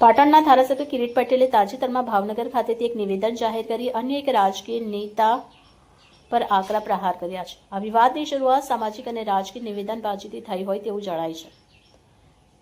પાટણના ધારાસભ્ય કિરીટ પટેલે તાજેતરમાં ભાવનગર ખાતેથી એક નિવેદન જાહેર કરી અન્ય એક રાજકીય નેતા પર આકરા પ્રહાર કર્યા છે. આ વિવાદની શરૂઆત સામાજિક અને રાજકીય નિવેદનબાજીથી થઈ હોય તેવું જણાય છે.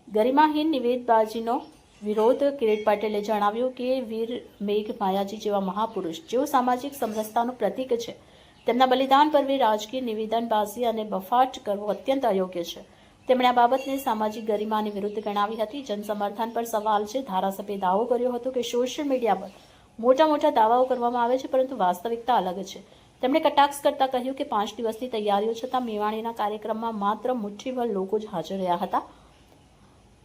ગરિમાહીન નિવેદબાજીનો વિરોધ કિરીટ પટેલે જણાવ્યું કે વીર મેઘ માયાજી જેવા મહાપુરુષ, જેઓ સામાજિક સમરસતાનું પ્રતીક છે, તેમના બલિદાન પર્વે રાજકીય નિવેદનબાજી અને બફાટ કરવો અત્યંત અયોગ્ય છે. તેમણે આ બાબતને સામાજિક ગરિમાની વિરુદ્ધ ગણાવી હતી. જનસમર્થન પર સવાલ છે. ધારાસભ્યે દાવો કર્યો હતો કે સોશિયલ મીડિયા પર મોટા મોટા દાવાઓ કરવામાં આવે છે, પરંતુ વાસ્તવિકતા અલગ છે. તેમણે કટાક્ષ કરતા કહ્યું કે પાંચ દિવસની તૈયારીઓ છતાં મેવાણીના કાર્યક્રમમાં માત્ર મુઠ્ઠીભર લોકો જ હાજર રહ્યા હતા.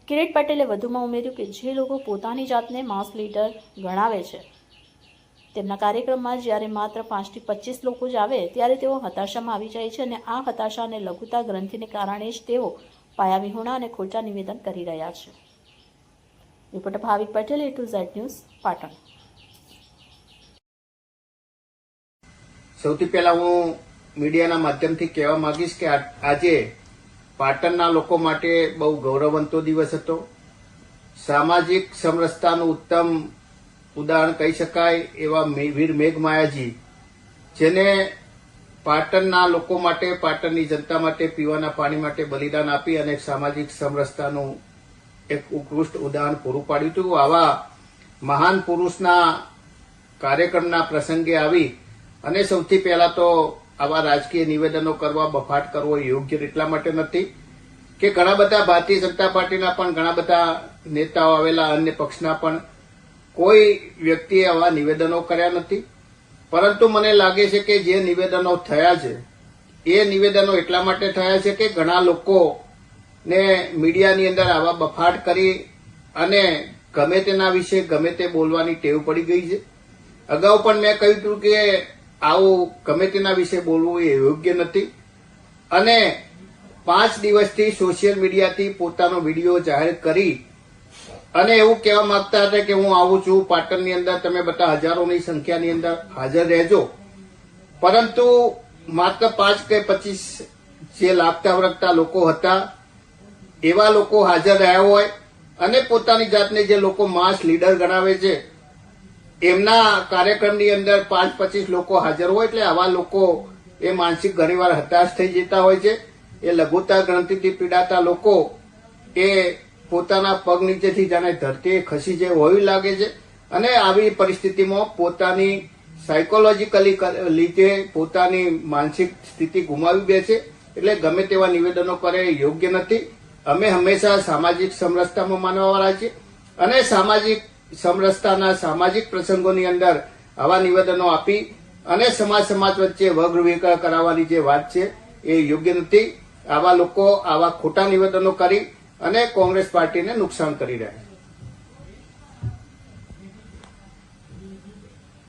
કિરીટ પટેલે વધુમાં ઉમેર્યું કે જે લોકો પોતાની જાતને માસ લીડર ગણાવે છે તેમના કાર્યક્રમમાં જ્યારે માત્ર પાંચથી પચીસ લોકો જ આવે, ત્યારે તેઓ હતાશામાં આવી જાય છે અને આ હતાશા અને લઘુતા ગ્રંથિને કારણે જ તેઓ પાયાવિહોણા અને ખોટા નિવેદન કરી રહ્યા છે. Reporter Bhavik Patel A to Z news, Patan. સૌથી પહેલા હું મીડિયાના માધ્યમથી કહેવા માંગીશ કે આજે પાટણના લોકો માટે બહુ ગૌરવવંતો દિવસ હતો. સામાજિક સમરસતાનું ઉત્તમ ઉદાહરણ કહી શકાય એવા વીર મેઘમાયાજી, જેને પાટણના લોકો માટે, પાટણની જનતા માટે પીવાના પાણી માટે બલિદાન આપી અને સામાજિક સમરસતાનું એક ઉત્કૃષ્ટ ઉદાહરણ પૂરું પાડ્યું હતું. આવા મહાન પુરુષના કાર્યક્રમના પ્રસંગે આવી અને સૌથી પહેલા તો આવા રાજકીય નિવેદનો કરવા, બફાટ કરવો યોગ્ય એટલા માટે નથી કે ઘણા બધા ભારતીય જનતા પાર્ટીના પણ ઘણા બધા નેતાઓ આવેલા અન્ય પક્ષના પણ કોઈ વ્યક્તિએ આવા નિવેદનો કર્યા નથી. પરંતુ મને લાગે છે કે જે નિવેદનો થયા છે, એ નિવેદનો એટલા માટે થયા છે કે ઘણા લોકોને મીડિયાની અંદર આવા બફાટ કરી અને ગમે તેના વિશે ગમે તે બોલવાની ટેવ પડી ગઈ છે. અગાઉ પણ મેં કહ્યું હતું કે આવું ગમે તેના વિશે બોલવું એ યોગ્ય નથી. અને પાંચ દિવસથી સોશિયલ મીડિયાથી પોતાનો વીડિયો જાહેર કરી અને એવું કહેવા માંગતા હતા કે હું આવું છું, પાટણની અંદર તમે બધા હજારોની સંખ્યાની અંદર હાજર રહેજો. પરંતુ માત્ર પાંચ કે પચીસ જે લાગતા વળગતા લોકો હતા, એવા લોકો હાજર રહ્યા હોય અને પોતાની જાતને જે લોકો માસ લીડર ગણાવે છે, એમના કાર્યક્રમની અંદર પાંચ પચીસ લોકો હાજર હોય એટલે આવા લોકો એ માનસિક ઘણીવાર હતાશ થઈ જતા હોય છે. એ લઘુતા ગ્રંથિથી પીડાતા લોકો એ પોતાના પગ નીચેથી જાણે ધરતી ખસી જાય હોવી લાગે છે. અને આવી પરિસ્થિતિમાં પોતાની સાયકોલોજીકલી લીધે પોતાની માનસિક સ્થિતિ ગુમાવી દે છે. એટલે ગમે તેવા નિવેદનો કરે યોગ્ય નથી. અમે હંમેશા સામાજિક સમરસતામાં માનવાવાળા છીએ. અને સામાજિક સમરસતાના સામાજિક પ્રસંગોની અંદર આવા નિવેદનો આપી અને સમાજ સમાજ વચ્ચે વગ્ર કરાવવાની જે વાત છે એ યોગ્ય નથી. આવા લોકો આવા ખોટા નિવેદનો કરી અને કોંગ્રેસ પાર્ટીને નુકસાન કરી રહ્યા છે.